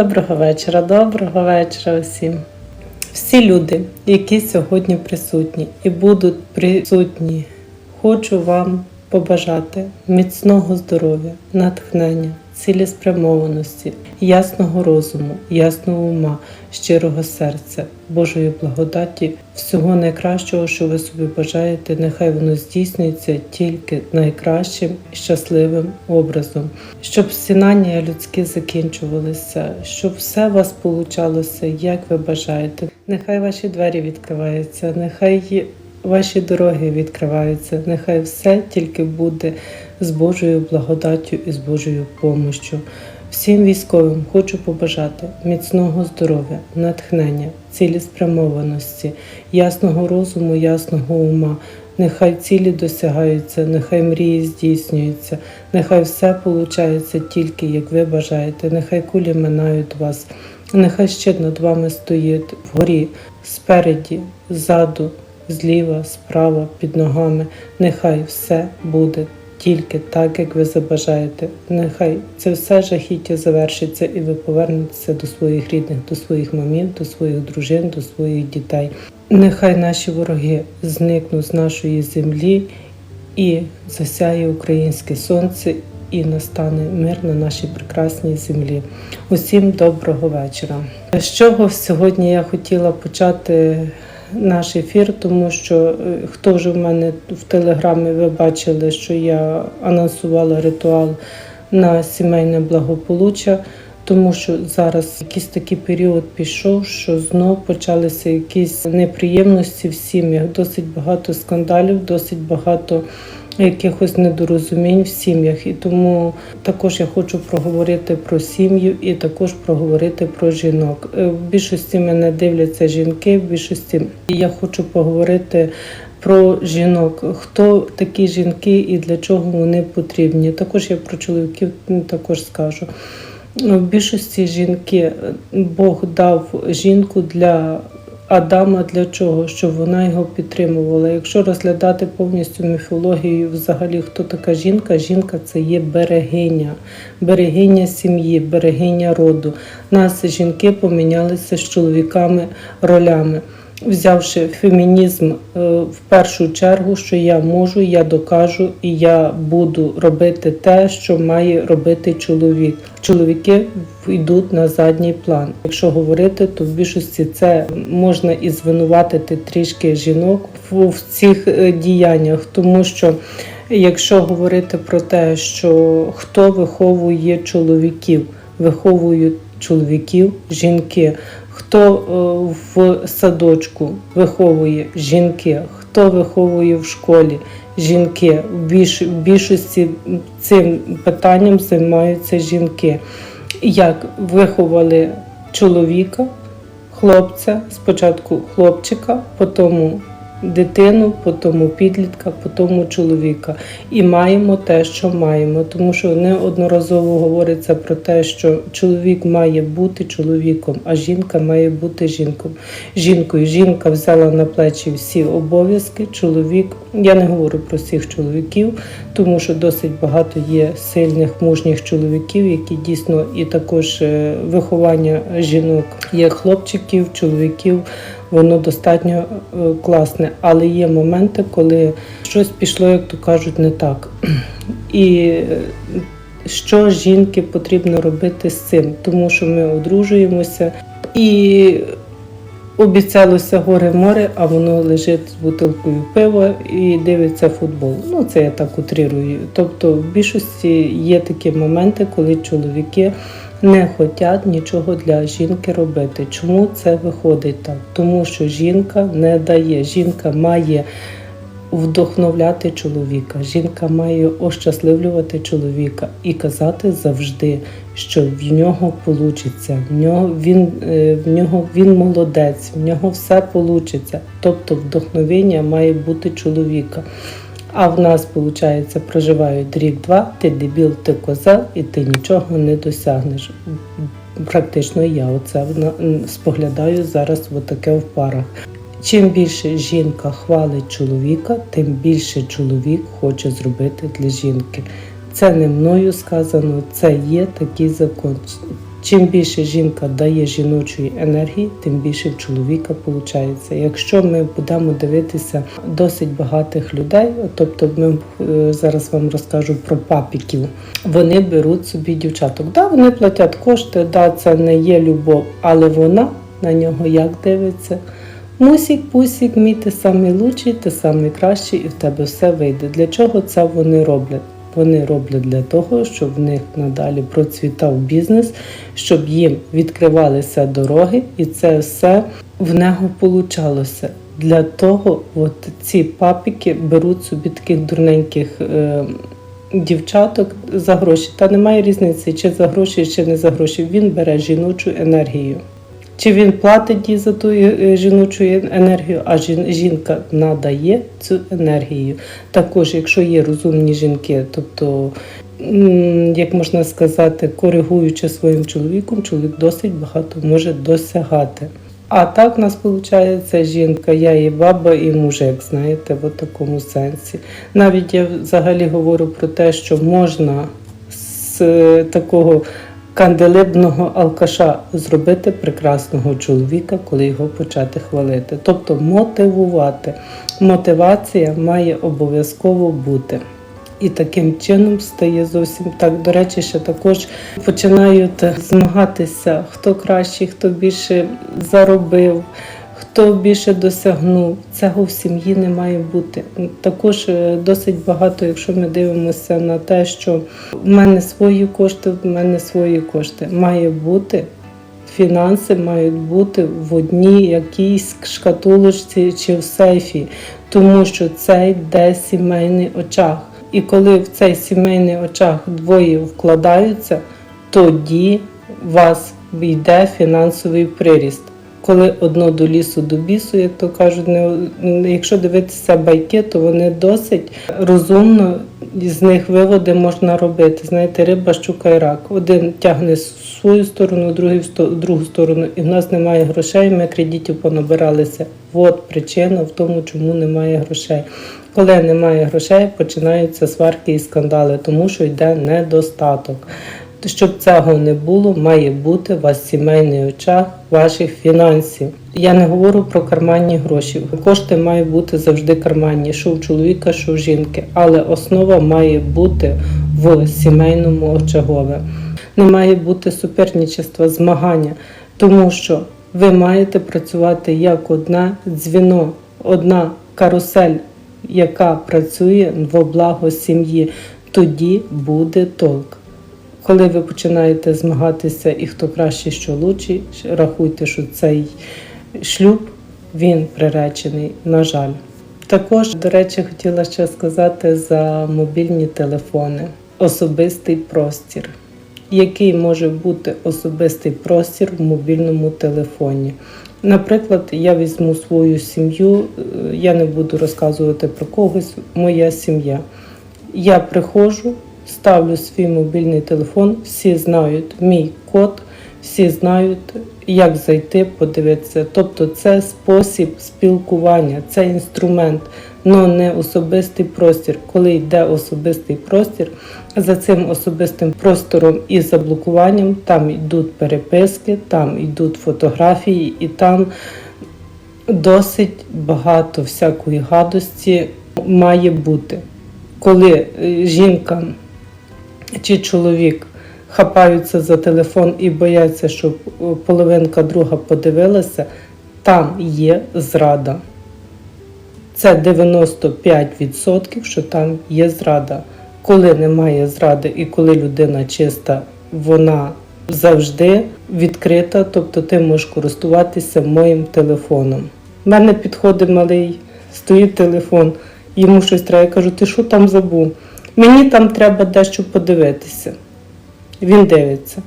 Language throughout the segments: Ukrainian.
Доброго вечора, доброго вечора усім. Всі люди, які сьогодні присутні і будуть присутні, хочу вам побажати міцного здоров'я, натхнення, цілеспрямованості, ясного розуму, ясного ума, щирого серця, Божої благодаті, всього найкращого, що ви собі бажаєте, нехай воно здійснюється тільки найкращим і щасливим образом, щоб стінання людські закінчувалися, щоб все у вас получалося, як ви бажаєте. Нехай ваші двері відкриваються, нехай ваші дороги відкриваються, нехай все тільки буде з Божою благодаттю і з Божою помощю. Всім військовим хочу побажати міцного здоров'я, натхнення, цілеспрямованості, ясного розуму, ясного ума. Нехай цілі досягаються, нехай мрії здійснюються, нехай все виходить тільки як ви бажаєте, нехай кулі минають вас, нехай щит над вами стоїть вгорі, спереді, ззаду, зліва, справа, під ногами. Нехай все буде тільки так, як ви забажаєте. Нехай це все жахіття завершиться, і ви повернетеся до своїх рідних, до своїх мамів, до своїх дружин, до своїх дітей. Нехай наші вороги зникнуть з нашої землі і засяє українське сонце. І настане мир на нашій прекрасній землі. Усім доброго вечора. З чого сьогодні я хотіла почати наш ефір, тому що е, хто вже в мене в телеграмі ви бачили, що я анонсувала ритуал на сімейне благополуччя. Тому що зараз якийсь такий період пішов, що знов почалися якісь неприємності в сім'ях. Досить багато скандалів, досить багато якихось недорозумінь в сім'ях. І тому також я хочу проговорити про сім'ю і також проговорити про жінок. Е, В більшості мене дивляться жінки, в більшості я хочу поговорити. Про жінок, хто такі жінки і для чого вони потрібні. Також я про чоловіків також скажу. В більшості жінки Бог дав жінку для Адама для чого? Щоб вона його підтримувала. Якщо розглядати повністю міфологію, взагалі хто така жінка? Жінка це є берегиня, берегиня сім'ї, берегиня роду. Нас жінки помінялися з чоловіками ролями. Взявши фемінізм е, в першу чергу, що я можу, я докажу і я буду робити те, що має робити чоловік. Чоловіки йдуть на задній план. Якщо говорити, то в більшості це можна і звинуватити трішки жінок в, цих е, діяннях, тому що. Якщо говорити про те, що хто виховує чоловіків, виховують чоловіків, жінки, хто е, в садочку виховує жінки, хто виховує в школі жінки. В більшості цим питанням займаються жінки. Як виховали чоловіка, хлопця, спочатку хлопчика, потім дитину, потім підлітка, потім чоловіка. І маємо те, що маємо, тому що неодноразово говориться про те, що чоловік має бути чоловіком, а жінка має бути жінком. Жінкою жінка взяла на плечі всі обов'язки. Чоловік, я не говорю про всіх чоловіків, тому що досить багато є сильних мужніх чоловіків, які дійсно і також е, виховання жінок є хлопчиків, чоловіків. Воно достатньо е, класне, але є моменти, коли щось пішло, як то кажуть, не так. І е, що жінки потрібно робити з цим, тому що ми одружуємося і обіцялося горе море, а воно лежить з бутилкою пива і дивиться футбол. Ну це я так утрирую. Тобто, в більшості є такі моменти, коли чоловіки не хочуть нічого для жінки робити. Чому це виходить так? Тому що жінка не дає. Жінка має вдохновляти чоловіка. Жінка має ощасливлювати чоловіка і казати завжди, що в нього вийде, в нього він, е, в нього він молодець, в нього все вийде. Тобто вдохновення має бути чоловіка. А в нас, виходить, проживають рік-два, ти дебіл, ти козел, і ти нічого не досягнеш. Практично я оце споглядаю зараз отаке в парах. Чим більше жінка хвалить чоловіка, тим більше чоловік хоче зробити для жінки. Це не мною сказано, це є такий закон. Чим більше жінка дає жіночої енергії, тим більше в чоловіка виходить. Якщо ми будемо дивитися досить багатих людей, тобто ми е, зараз вам розкажу про папіків, вони беруть собі дівчаток. Да, вони платять кошти, да, це не є любов, але вона на нього як дивиться. Мусік, пусік, мій ти самий лучший, ти самий кращий, і в тебе все вийде. Для чого це вони роблять? Вони роблять для того, щоб в них надалі процвітав бізнес, щоб їм відкривалися дороги, і це все в нього получалося. Для того от ці папіки беруть собі таких дурненьких е, дівчаток за гроші. Та немає різниці, чи за гроші, чи не за гроші. Він бере жіночу енергію. Чи він платить їй за ту е, жіночу енергію, а жінка надає цю енергію. Також, якщо є розумні жінки, тобто, як можна сказати, коригуючи своїм чоловіком, чоловік досить багато може досягати. А так в нас виходить жінка, я і баба, і мужик, знаєте, в такому сенсі. Навіть я взагалі говорю про те, що можна з е, такого канделебного алкаша зробити прекрасного чоловіка, коли його почати хвалити. Тобто мотивувати. Мотивація має обов'язково бути. І таким чином стає зовсім так. До речі, ще також починають змагатися, хто кращий, хто більше заробив, хто більше досягнув. Цього в сім'ї не має бути. Також е, досить багато, якщо ми дивимося на те, що в мене свої кошти, в мене свої кошти. Має бути фінанси мають бути в одній якійсь шкатулочці чи в сейфі, тому що це йде сімейний очаг. І коли в цей сімейний очаг двоє вкладаються, тоді у вас йде фінансовий приріст. Коли одно до лісу до бісу, як то кажуть, не якщо дивитися байки, то вони досить розумно з них виводи можна робити. Знаєте, риба, щука і рак. Один тягне свою сторону, другий в другу сторону, і в нас немає грошей. Ми кредитів понабиралися. От причина в тому, чому немає грошей. Коли немає грошей, починаються сварки і скандали, тому що йде недостаток. Щоб цього не було, має бути у вас сімейний очаг ваших фінансів. Я не говорю про карманні гроші. Кошти мають бути завжди карманні, що в чоловіка, що в жінки, але основа має бути в сімейному очагові. Не має бути суперничества, змагання, тому що ви маєте працювати як одне дзвіно, одна карусель, яка працює во благо сім'ї. Тоді буде толк. Коли ви починаєте змагатися і хто краще, що лучший, рахуйте, що цей шлюб він приречений, на жаль. Також, до речі, хотіла ще сказати за мобільні телефони, особистий простір. Який може бути особистий простір в мобільному телефоні? Наприклад, я візьму свою сім'ю, е, я не буду розказувати про когось, моя сім'я. Я приходжу, ставлю свій мобільний телефон, всі знають мій код, всі знають, як зайти, подивитися. Тобто це спосіб спілкування, це інструмент, але не особистий простір. Коли йде особистий простір, за цим особистим простором і заблокуванням там йдуть переписки, там йдуть фотографії, і там досить багато всякої гадості має бути. Коли е, жінка чи чоловік хапаються за телефон і бояться, щоб е, половинка друга подивилася, там є зрада. Це 95%, що там є зрада. Коли немає зради і коли людина чиста, вона завжди відкрита, тобто ти можеш користуватися моїм телефоном. У мене підходить малий, стоїть телефон, йому щось треба. Я кажу, ти що там забув? Мені там треба дещо подивитися. Він дивиться.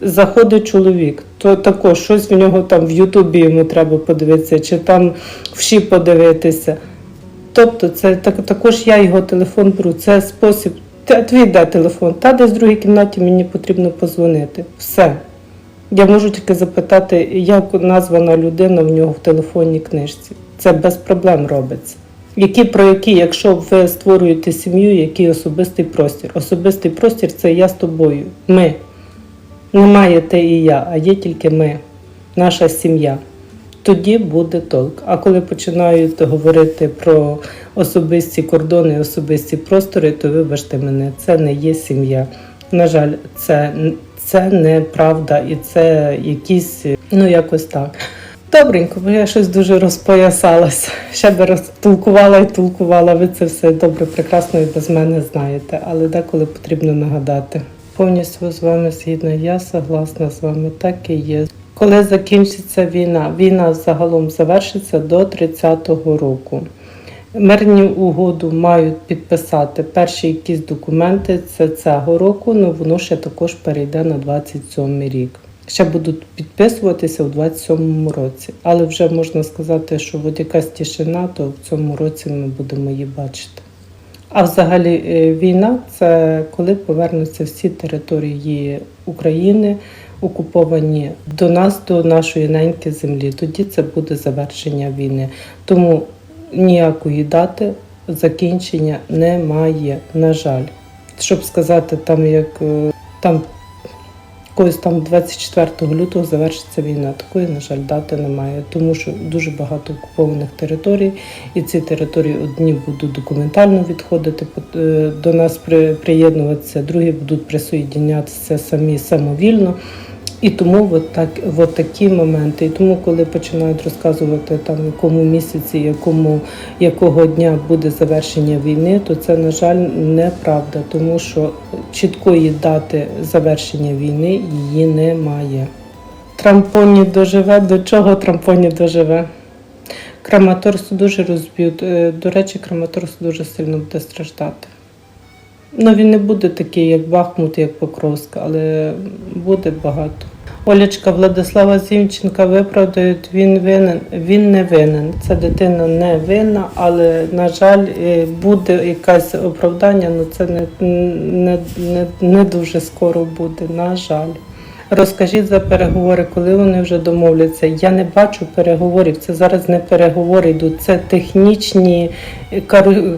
Заходить чоловік, то також щось в нього там в Ютубі йому треба подивитися, чи там вші подивитися. Тобто, це так, також я його телефон беру. Це спосіб. Твій де телефон? Та десь в другій кімнаті мені потрібно позвонити. Все. Я можу тільки запитати, як названа людина в нього в телефонній книжці. Це без проблем робиться. Які про які, якщо ви створюєте сім'ю, який особистий простір? Особистий простір це я з тобою. Ми. Немає ти і я, а є тільки ми, наша сім'я. Тоді буде толк. А коли починають говорити про особисті кордони, особисті простори, то вибачте мене, це не є сім'я. На жаль, це, це неправда і це якісь, ну якось так. Добренько, бо я щось дуже розпоясалась. Ще би розтолкувала і толкувала. Ви це все добре, прекрасно і без мене знаєте, але деколи потрібно нагадати. Повністю з вами згідна, я согласна з вами, так і є. Коли закінчиться війна, війна загалом завершиться до 30-го року. Мирні угоду мають підписати перші якісь документи це цього року, але воно ще також перейде на 27 рік. Ще будуть підписуватися у 27 році. Але вже можна сказати, що от якась тишина, то в цьому році ми будемо її бачити. А взагалі е, війна це коли повернуться всі території України, окуповані до нас, до нашої неньки землі. Тоді це буде завершення війни. Тому ніякої дати закінчення немає, на жаль. Щоб сказати, там як е, там Когось там 24 лютого завершиться війна. Такої, на жаль, дати немає, тому що дуже багато окупованих територій, і ці території одні будуть документально відходити е, до нас, приєднуватися, другі будуть присоєднятися самі самовільно. І тому от, так, от такі моменти. І тому, коли починають розказувати там, якому місяці, якому, якого дня буде завершення війни, то це, на жаль, неправда, тому що чіткої дати завершення війни її немає. Трампоні доживе. До чого Трампоні доживе? Краматорськ дуже розб'ють. Е, До речі, Краматорськ дуже сильно буде страждати. Ну, він не буде такий, як Бахмут, як Покровськ, але буде багато. Олічка Владислава Зінченка виправдають, він винен, він не винен. Ця дитина не винна, але, на жаль, е, буде якесь оправдання, але це не, не, не, не дуже скоро буде, на жаль. Розкажіть за переговори, коли вони вже домовляться. Я не бачу переговорів. Це зараз не переговори йдуть, це технічні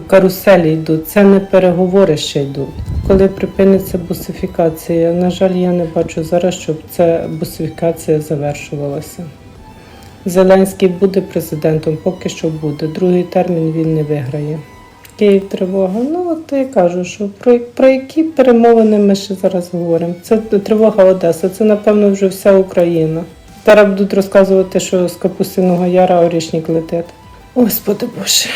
каруселі йдуть, це не переговори ще йдуть. Коли припиниться бусифікація, на жаль, я не бачу зараз, щоб ця бусифікація завершувалася. Зеленський буде президентом, поки що буде. Другий термін він не виграє. Київ тривога. Ну, от я кажу, що про, про які перемовини ми ще зараз говоримо. Це тривога Одеса, це, напевно, вже вся Україна. Зараз будуть розказувати, що з Капустиного Яра орішник летить. Господи Боже.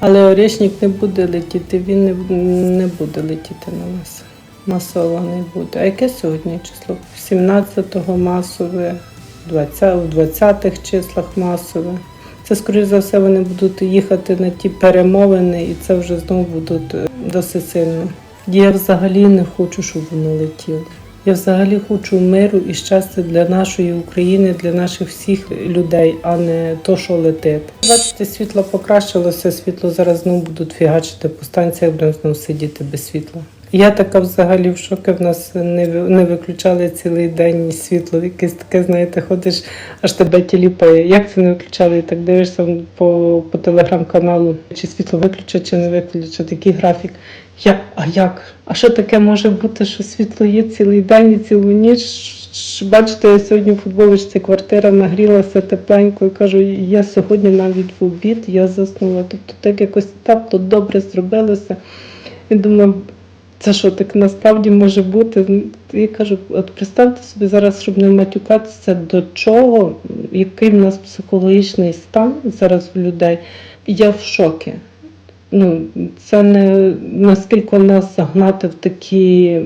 Але орішник не буде летіти, він не, не буде летіти на нас. Масово не буде. А яке сьогодні число? 17-го масове, 20, у 20-х числах масове. Це, скоріш за все, вони будуть їхати на ті перемовини, і це вже знову будуть е, досить сильно. Я взагалі не хочу, щоб воно летіло. Я взагалі хочу миру і щастя для нашої України, для наших всіх людей, а не то, що летить. Бачите, світло покращилося, світло зараз знову будуть фігачити по станціях, будемо знову сидіти без світла. Я така взагалі в шокі, в нас не, не виключали цілий день світло. Якесь таке, знаєте, ходиш, аж тебе тіліпає. Як це не виключали? І так дивишся по, по телеграм-каналу, чи світло виключать, чи не виключать, такий графік. Я, а як? А що таке може бути, що світло є цілий день і цілу ніч? Бачите, я сьогодні в футболочці квартира нагрілася тепленько і кажу, я сьогодні навіть в обід я заснула. Тобто так якось так то добре зробилося. І думаю, це що так насправді може бути? Я кажу, от представте собі зараз, щоб не матюкатися, до чого, який в нас психологічний стан зараз у людей. Я в шокі. Ну, це не наскільки нас загнати в такі,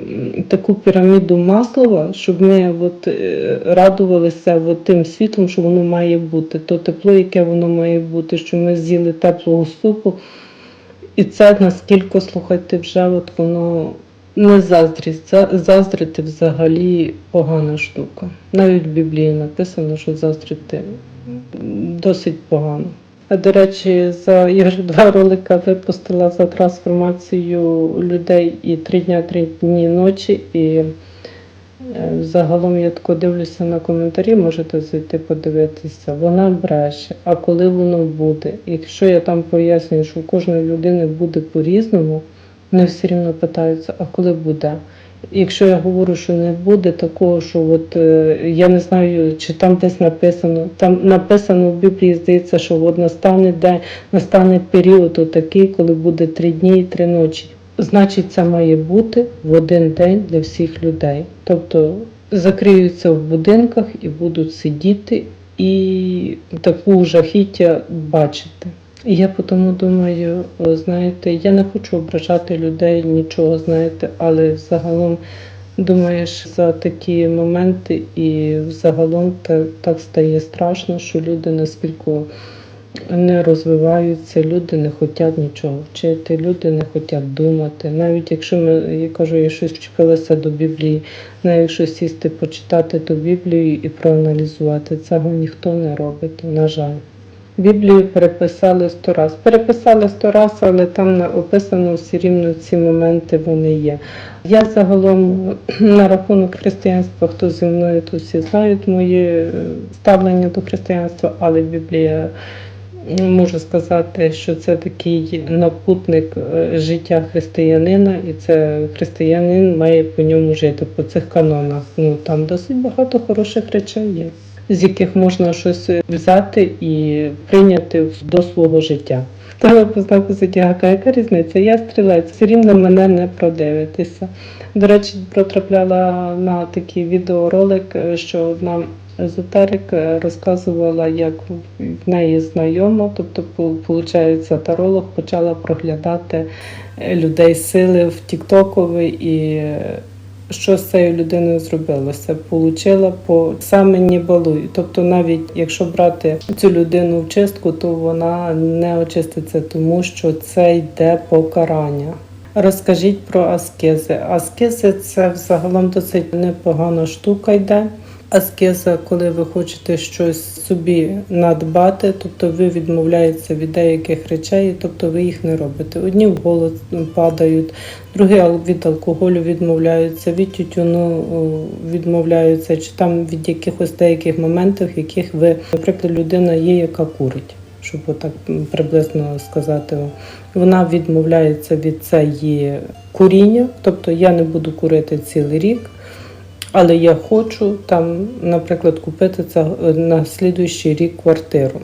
таку піраміду Маслова, щоб ми от, е, радувалися от тим світлом, що воно має бути, то тепло, яке воно має бути, що ми з'їли теплого супу. І це наскільки слухайте, вже от воно не заздрість. За- Заздрити взагалі погана штука. Навіть в Біблії написано, що заздрити досить погано. А до речі, за я вже два ролика випустила за трансформацію людей і три дня, три дні ночі. І загалом я тако дивлюся на коментарі, можете зайти подивитися. Вона бреше. А коли воно буде? Якщо я там пояснюю, що у кожної людини буде по-різному, вони все рівно питаються, а коли буде? Якщо я говорю, що не буде такого, що от е, я не знаю, чи там десь написано, там написано в Біблії, здається, що от настане день, настане період отакий, коли буде три дні і три ночі. Значить, це має бути в один день для всіх людей. Тобто закриються в будинках і будуть сидіти і таку жахіття бачити. І я тому думаю, знаєте, я не хочу ображати людей, нічого, знаєте, але загалом думаєш за такі моменти, і загалом так, так стає страшно, що люди наскільки не розвиваються, люди не хочуть нічого вчити, люди не хочуть думати. Навіть якщо ми, я кажу, я щось вчепилася до Біблії, навіть якщо сісти, почитати ту Біблію і проаналізувати, цього ніхто не робить, на жаль. Біблію переписали сто раз. Переписали сто раз, але там описано все рівно ці моменти вони є. Я загалом на рахунок християнства, хто зі мною, то всі знають моє е, ставлення до християнства, але Біблія можу сказати, що це такий напутник е, життя християнина, і це християнин має по ньому жити, по цих канонах. Ну там досить багато хороших речей є з яких можна щось взяти і прийняти до свого життя. Того по знаку зодіака, яка різниця? Я стрілець, все рівно мене не продивитися. До речі, потрапляла на такий відеоролик, е, що одна езотерик е, розказувала, як в неї знайома, тобто, виходить, таролог почала проглядати е, людей сили в Тіктокові і е, що з цією людиною зробилося? Получила по саме не балуй. Тобто, навіть якщо брати цю людину в чистку, то вона не очиститься, тому що це йде покарання. Розкажіть про аскези. Аскези це взагалом досить непогана штука йде. Аскеза, коли ви хочете щось собі надбати, тобто ви відмовляєтеся від деяких речей, тобто ви їх не робите. Одні в голод падають, другі від алкоголю відмовляються, від тютюну відмовляються, чи там від якихось деяких моментів, яких ви, наприклад, людина є, яка курить. Щоб отак м, приблизно сказати, вона відмовляється від цієї куріння, тобто я не буду курити цілий рік. Але я хочу там, наприклад, купити це е, на слідуючий рік квартиру.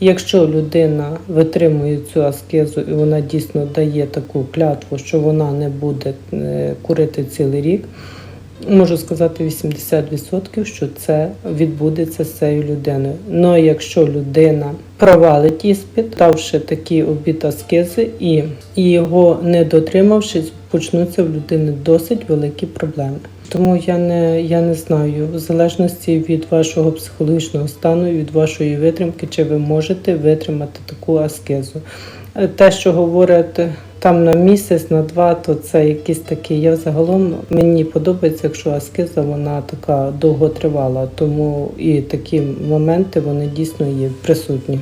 Якщо людина витримує цю аскезу і вона дійсно дає таку клятву, що вона не буде е, курити цілий рік, можу сказати 80%, що це відбудеться з цією людиною. Ну а якщо людина провалить іспит, давши такий обід аскези і його не дотримавшись, почнуться в людини досить великі проблеми. Тому я не, я не знаю, в залежності від вашого психологічного стану, від вашої витримки, чи ви можете витримати таку аскезу. Е, Те, що говорять там на місяць, на два, то це якісь такі. Я загалом мені подобається, якщо аскеза вона така довготривала, тому і такі моменти вони дійсно є присутні.